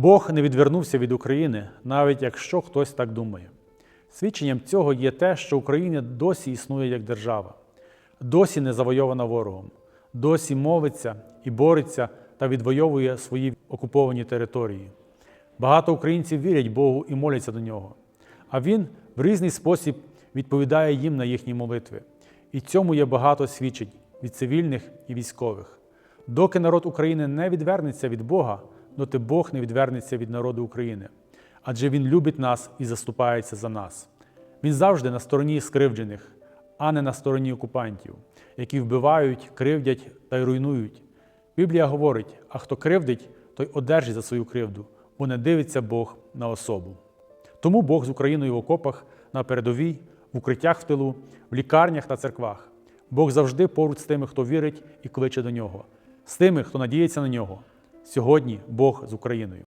Бог не відвернувся від України, навіть якщо хтось так думає. Свідченням цього є те, що Україна досі існує як держава, досі не завойована ворогом, досі мовиться і бореться та відвоює свої окуповані території. Багато українців вірять Богу і моляться до нього, а Він в різний спосіб відповідає їм на їхні молитви. І цьому є багато свідчень від цивільних і військових. Доки народ України не відвернеться від Бога, доти Бог не відвернеться від народу України, адже Він любить нас і заступається за нас. Він завжди на стороні скривджених, а не на стороні окупантів, які вбивають, кривдять та й руйнують. Біблія говорить: а хто кривдить, той одержить за свою кривду, бо не дивиться Бог на особу. Тому Бог з Україною в окопах, на передовій, в укриттях в тилу, в лікарнях та церквах. Бог завжди поруч з тими, хто вірить і кличе до нього, з тими, хто надіється на нього. Сьогодні Бог з Україною.